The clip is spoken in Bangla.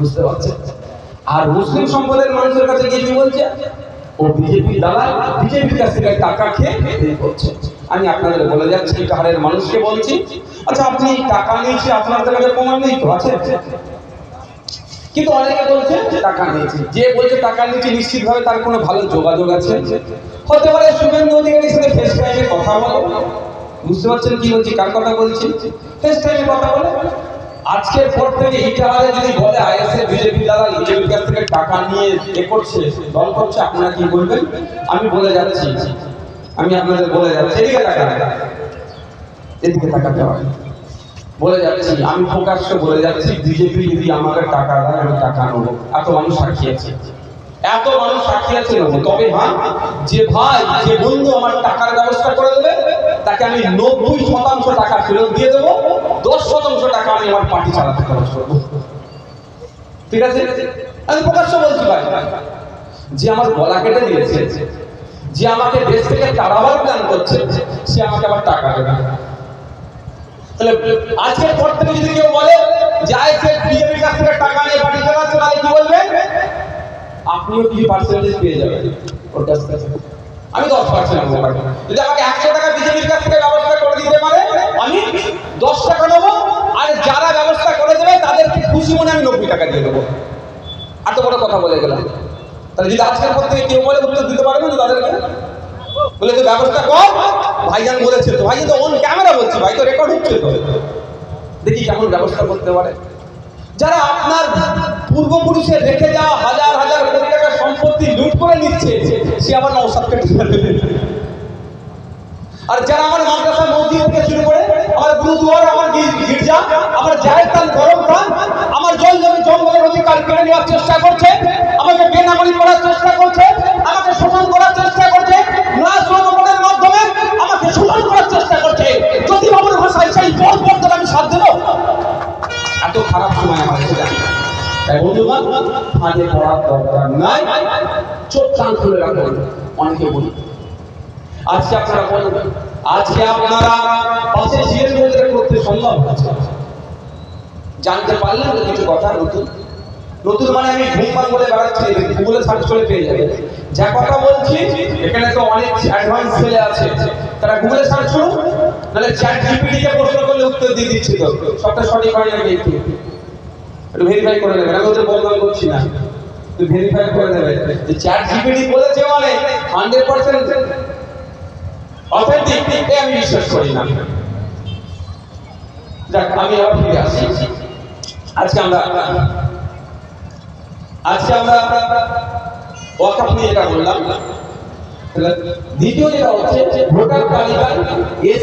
বুঝতে পারছেন? আর মুসলিম সম্প্রদায়ের মানুষের কাছে গিয়ে কি বলছে? ও বিজেপি দালাল, বিজেপির কাছ থেকে টাকা খেয়ে এই করছে। আমি আপনাদের বলে যাচ্ছি কাহারের মানুষকে বলছি আচ্ছা আপনি টাকা নিয়েছি আপনাদের কাছে প্রমাণ নেই তো, আছে? কিন্তু অনেকে বলছে, টাকা নিয়েছি। যে বলছে টাকা নিয়েছি, নিশ্চিতভাবে তার কোনো ভালো যোগাযোগ আছে। হতে পারে শুভেন্দু অধিকারীর সাথে ফেস টাইমে কথা বলে। বুঝতে পারছেন কি বলছি? কার কথা বলছি? ফেস টাইমে কথা বলে। আজকের পর থেকে ইটাহারে যদি বলে আইএসএ, বিজেপি দ্বারা বিজেপির কাছ থেকে টাকা নিয়ে এ করছে, দল করছে, আপনারা কি বলবেন? আমি বলে যাচ্ছি। আমি আপনাদের বলে যাচ্ছি। এদিকে টাকা এদিকে তাকাতে হয় বলে যাচ্ছি। আমি প্রকাশ্য বলে যাচ্ছি, বিজেপি যদি আমাকে টাকা দেয়, আমি টাকা নেব। এত মানুষ সাক্ষী আছে। এত মানুষ সাক্ষী আছে তবে হ্যাঁ যে ভাই, যে বন্ধু আমার টাকার ব্যবস্থা করে দেবে তাকে আমি নব্বই শতাংশ টাকা ফেরত দিয়ে দেবো, দশ শতাংশ টাকা আমি আমার পার্টি চালাতে খরচ করব। ঠিক আছে? আমি প্রকাশ্য বলছি ভাই, যে আমার গলা কেটে দিয়েছে, যে আমাকে দেশ থেকে তাড়াবার প্ল্যান করছে, সে আমাকে আবার টাকা দেবে তাহলে আজকের পর থেকে যদি কেউ বলে যে আইসে বিজেপির কাছ থেকে টাকা নিয়ে পার্টি চালাচ্ছে তাহলে কি বলবেন আপনিও কিছু পার্সেন্টেজ পেয়ে যাবেন? ওর কাছ থেকে। আমি দশ পার্সেন্ট যদি আমাকে একশো টাকা বিজেপির কাছ থেকে ব্যবস্থা করে দিতে পারে আমি দশ টাকা নেব আর যারা ব্যবস্থা করে দেবে তাদেরকে খুশি মনে আমি নব্বই টাকা দিয়ে দেবো। এত বড় কথা বলে গেলাম তাহলে যদি আজকের পর থেকে কেউ বলে উত্তর দিতে পারবে তাদেরকে? বলে তো ব্যবস্থা কর। ভাইজান বলেছে তো ভাইজান তো অন ক্যামেরা বলছি, ভাই তো রেকর্ড হচ্ছে তো। দেখি কেমন ব্যবস্থা করতে পারে। যারা আপনার পূর্বপুরুষের রেখে যাওয়া হাজার হাজার কোটি টাকার সম্পত্তি লুট করে নিচ্ছে, সে আবার নৌসাদকে টিকা দেবে। আর যারা আমার মাদ্রাসা মসজিদ থেকে শুরু করে, আমার গুরুদুয়ার, আমার গির্জা, আমার জায়ের নেওয়ার চেষ্টা করছে, আমাকে বেনাগরিক করার চেষ্টা করছে, আমাকে শোষণ করার চেষ্টা করছে না মাধ্যমে আমাকে শোষণ করার চেষ্টা করছে। যদি আমার ভাষায় সেই বল করতে আমি সাথ দেবো? এত খারাপ সময় আমার এসে হচ্ছে জানতে পারলেন কিছু কথা নতুন। নতুন মানে আমি ঘুমপান বলে বেড়াচ্ছি, গুগলে সার্চ করে পেয়ে যাবে। যা কথা বলছি, এখানে তো অনেক অ্যাডভান্স ছেলে আছে। তারা গুগলে সার্চ করুন নাহলে চ্যাট জিপিটি কে প্রশ্ন করলে উত্তর দিয়ে দিচ্ছি তো। সবটা সঠিক হয় নাকি? একটু একটু ভেরিফাই করে নেবেন আমি ওদের বদনাম করছি না। একটু ভেরিফাই করে নেবেন যে চ্যাট জিপিটি বলেছে মানে হান্ড্রেড পার্সেন্ট অথেন্টিক আমি বিশ্বাস করি না। যাক, আমি আবার ফিরে আসি। আজকে আমরা আজকে আমরা ওয়াকাফ নিয়ে এটা বললাম দ্বিতীয় যেটা হচ্ছে ভোটার তালিকায় এস